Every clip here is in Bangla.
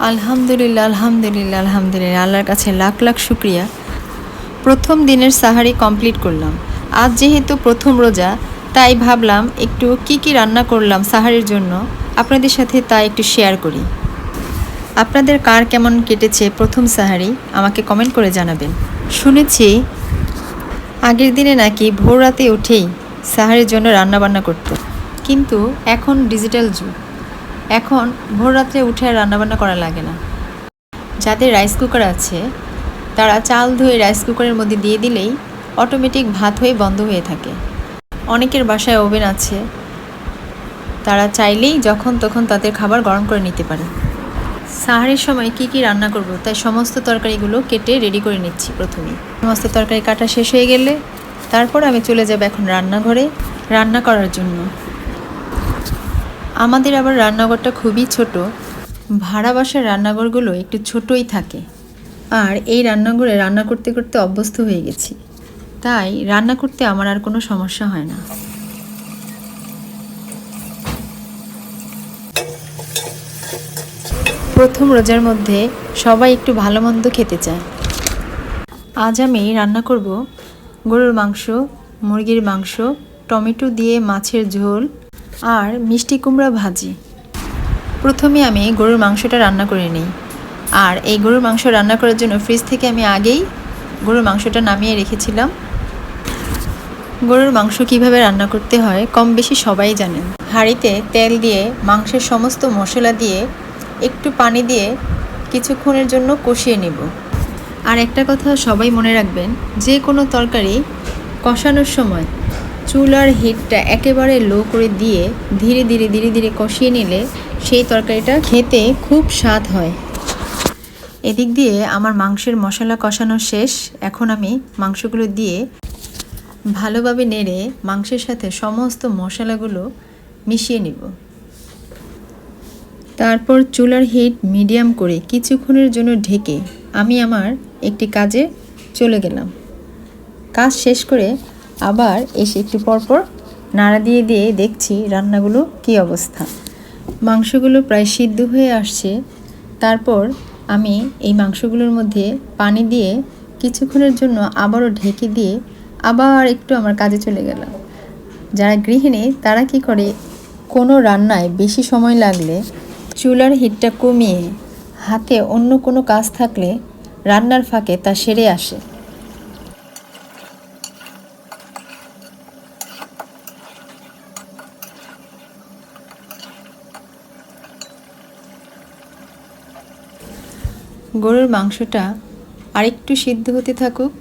আলহামদুলিল্লাহ আলহামদুলিল্লাহ আলহামদুলিল্লাহ। আল্লাহর কাছে লাখ লাখ শুক্রিয়া। প্রথম দিনের সাহারি কমপ্লিট করলাম। আজ যেহেতু প্রথম রোজা, তাই ভাবলাম একটু কি কি রান্না করলাম সাহারির জন্য, আপনাদের সাথে তা একটু শেয়ার করি। আপনাদের কার কেমন কেটেছে প্রথম সাহারি, আমাকে কমেন্ট করে জানাবেন। শুনেছি, আগের দিনে নাকি ভোর রাতে উঠেই সাহারির জন্য রান্নাবান্না করতো। কিন্তু এখন ডিজিটাল যুগ। এখন ভোর রাত্রে উঠে আর রান্নাবান্না করা লাগে না। যাদের রাইস কুকার আছে, তারা চাল ধুয়ে রাইস কুকারের মধ্যে দিয়ে দিলেই অটোমেটিক ভাত হয়ে বন্ধ হয়ে থাকে। অনেকের বাসায় ওভেন আছে, তারা চাইলেই যখন তখন তাদের খাবার গরম করে নিতে পারে। সাহারের সময় কি কি রান্না করব, তাই সমস্ত তরকারিগুলো কেটে রেডি করে নিচ্ছি প্রথমে। সমস্ত তরকারি কাটা শেষ হয়ে গেলে তারপর আমি চলে যাব এখন রান্নাঘরে। রান্না করার জন্য। আমাদের আবার রান্নাঘরটা খুবই ছোট। ভাড়া বাসার রান্নাঘরগুলো একটু ছোটই থাকে। আর এই রান্নাঘরে রান্না করতে করতে অভ্যস্ত হয়ে গেছি। তাই রান্না করতে আমার আর কোনো সমস্যা হয় না। প্রথম রোজার মধ্যে সবাই একটু ভালো মন্দ খেতে চায়। আজ আমি রান্না করব গরুর মাংস, মুরগির মাংস, টমেটো দিয়ে মাছের ঝোল আর মিষ্টি কুমড়া ভাজি। প্রথমে আমি গরুর মাংসটা রান্না করে নিই। আর এই গরুর মাংস রান্না করার জন্য ফ্রিজ থেকে আমি আগেই গরুর মাংসটা নামিয়ে রেখেছিলাম। গরুর মাংস কীভাবে রান্না করতে হয় কম বেশি সবাই জানেন। হাঁড়িতে তেল দিয়ে মাংসের সমস্ত মশলা দিয়ে একটু পানি দিয়ে কিছুক্ষণের জন্য কষিয়ে নেব। আর একটা কথা সবাই মনে রাখবেন, যে কোনো তরকারি কষানোর সময় চুলার হিটটা একেবারে লো করে দিয়ে ধীরে ধীরে ধীরে ধীরে কষিয়ে নিলে সেই তরকারিটা খেতে খুব স্বাদ হয়। এদিক দিয়ে আমার মাংসের মশলা কষানো শেষ। এখন আমি মাংসগুলো দিয়ে ভালোভাবে নেড়ে মাংসের সাথে সমস্ত মশলাগুলো মিশিয়ে নেব। তারপর চুলার হিট মিডিয়াম করে কিছুক্ষণের জন্য ঢেকে আমি আমার একটি কাজে চলে গেলাম। কাজ শেষ করে আবার এসে একটু পরপর নাড়া দিয়ে দিয়ে দেখছি রান্নাগুলো কী অবস্থা। মাংসগুলো প্রায় সিদ্ধ হয়ে আসছে। তারপর আমি এই মাংসগুলোর মধ্যে পানি দিয়ে কিছুক্ষণের জন্য আবারও ঢেকে দিয়ে আবার একটু আমার কাজে চলে গেলাম। যারা গৃহিণী, তারা কি করে? কোনো রান্নায় বেশি সময় লাগলে চুলার হিটটা কমিয়ে হাতে অন্য কোনো কাজ থাকলে রান্নার ফাঁকে তা সেরে আসে। গরুর মাংসটা আরেকটু সিদ্ধ হতে থাকুক।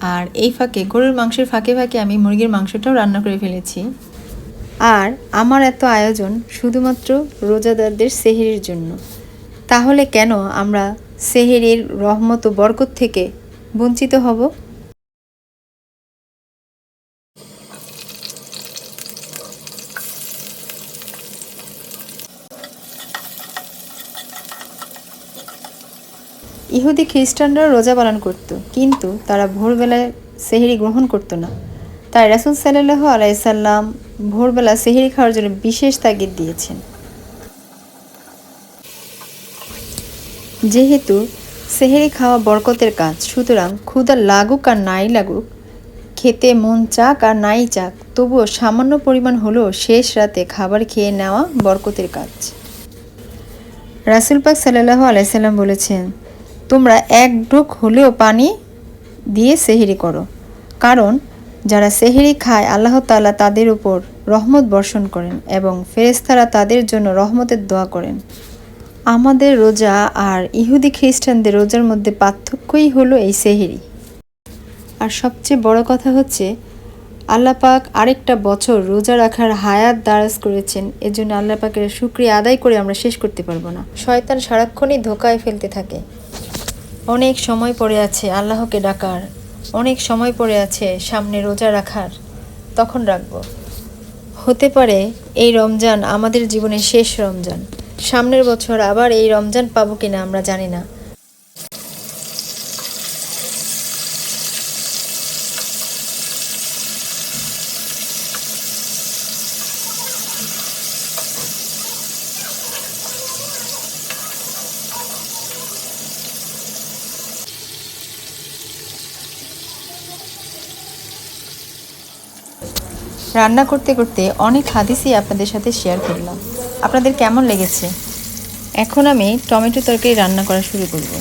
আর এই ফাঁকে গরুর মাংসের ফাঁকে ফাঁকে আমি মুরগির মাংসটাও রান্না করে ফেলেছি। আর আমার এত আয়োজন শুধুমাত্র রোজাদারদের সেহেরির জন্য। তাহলে কেন আমরা সেহেরির রহমত ও বরকত থেকে বঞ্চিত হব? ইহুদি খ্রিস্টানরা রোজা পালন করত, কিন্তু তারা ভোরবেলায় সেহেরি গ্রহণ করতো না। তাই রাসুল সাল্লাহ আলাইসাল্লাম ভোরবেলা সেহেরি খাওয়ার জন্য বিশেষ তাগিদ দিয়েছেন। যেহেতু সেহেরি খাওয়া বরকতের কাজ, সুতরাং ক্ষুদা লাগুক আর নাই লাগুক, খেতে মন চাক আর নাই চাক, তবুও সামান্য পরিমাণ হলেও শেষ রাতে খাবার খেয়ে নেওয়া বরকতের কাজ। রাসুল পাক সাল্লাহ আলাইসাল্লাম বলেছেন তোমরা এক ঢোক হলেও পানি দিয়ে সেহেরি করো। কারণ যারা সেহেরি খায়, আল্লাহ তাআলা তাদের উপর রহমত বর্ষণ করেন এবং ফেরেস্তারা তাদের জন্য রহমতের দোয়া করেন। আমাদের রোজা আর ইহুদি খ্রিস্টানদের রোজার মধ্যে পার্থক্যই হলো এই সেহেরি। আর সবচেয়ে বড় কথা হচ্ছে আল্লাপাক আরেকটা বছর রোজা রাখার হায়াত দারাজ করেছেন। এজন্য আল্লাহ পাকের শুক্রিয়া আদায় করে আমরা শেষ করতে পারব না। শয়তান সারাক্ষণই ধোকায় ফেলতে থাকে। অনেক সময় পড়ে আছে আল্লাহকে ডাকার, অনেক সময় পড়ে আছে সামনে রোজা রাখার। তখন রাখব। হতে পারে এই রমজান আমাদের জীবনের শেষ রমজান। সামনের বছর আবার এই রমজান পাবো কিনা আমরা জানি না। রান্না করতে করতে অনেক হাদিসই আপনাদের সাথে শেয়ার করলাম। আপনাদের কেমন লেগেছে? এখন আমি টমেটো তরকারি রান্না করা শুরু করব।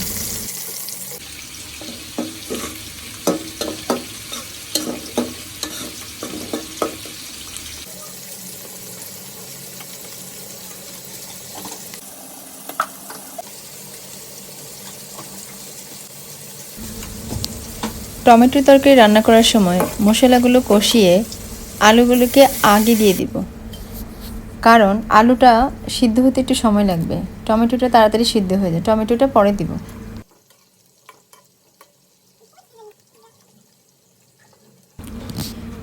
টমেটো তরকারি রান্না করার সময় মশলাগুলো কষিয়ে আলুগুলোকে আগে দিয়ে দিব। কারণ আলুটা সিদ্ধ হতে একটু সময় লাগবে। টমেটোটা তাড়াতাড়ি সিদ্ধ হয়ে যায়। টমেটোটা পরে দিব।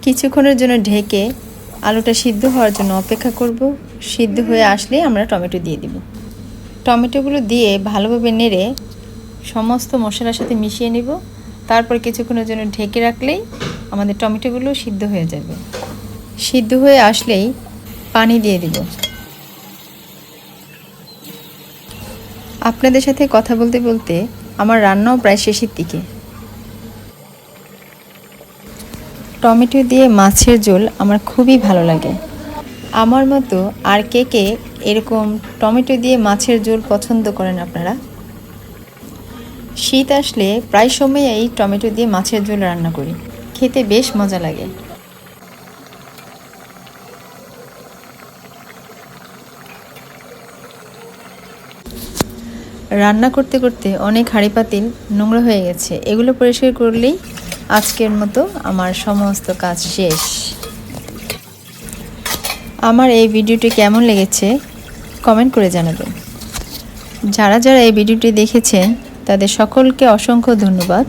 কিছুক্ষণের জন্য ঢেকে আলুটা সিদ্ধ হওয়ার জন্য অপেক্ষা করব। সিদ্ধ হয়ে আসলে আমরা টমেটো দিয়ে দিব। টমেটোগুলো দিয়ে ভালোভাবে নেড়ে সমস্ত মশলার সাথে মিশিয়ে নিব। তারপর কিছুক্ষণের জন্য ঢেকে রাখলেই আমাদের টমেটোগুলো সিদ্ধ হয়ে যাবে। সিদ্ধ হয়ে আসলেই পানি দিয়ে দিব। আপনাদের সাথে কথা বলতে বলতে আমার রান্নাও প্রায় শেষের দিকে। টমেটো দিয়ে মাছের ঝোল আমার খুবই ভালো লাগে। আমার মতো আর কে কে এরকম টমেটো দিয়ে মাছের ঝোল পছন্দ করেন আপনারা? শীত আসলে প্রায় সময় এই টমেটো দিয়ে মাছের ঝোল রান্না করি। খেতে বেশ মজা লাগে। রান্না করতে করতে অনেক হাঁড়ি পাতিল নোংরা হয়ে গেছে। এগুলো পরিষ্কার করলেই আজকের মতো আমার সমস্ত কাজ শেষ। আমার এই ভিডিওটি কেমন লেগেছে কমেন্ট করে জানাবেন। যারা যারা এই ভিডিওটি দেখেছেন, তাদের সকলকে অসংখ্য ধন্যবাদ।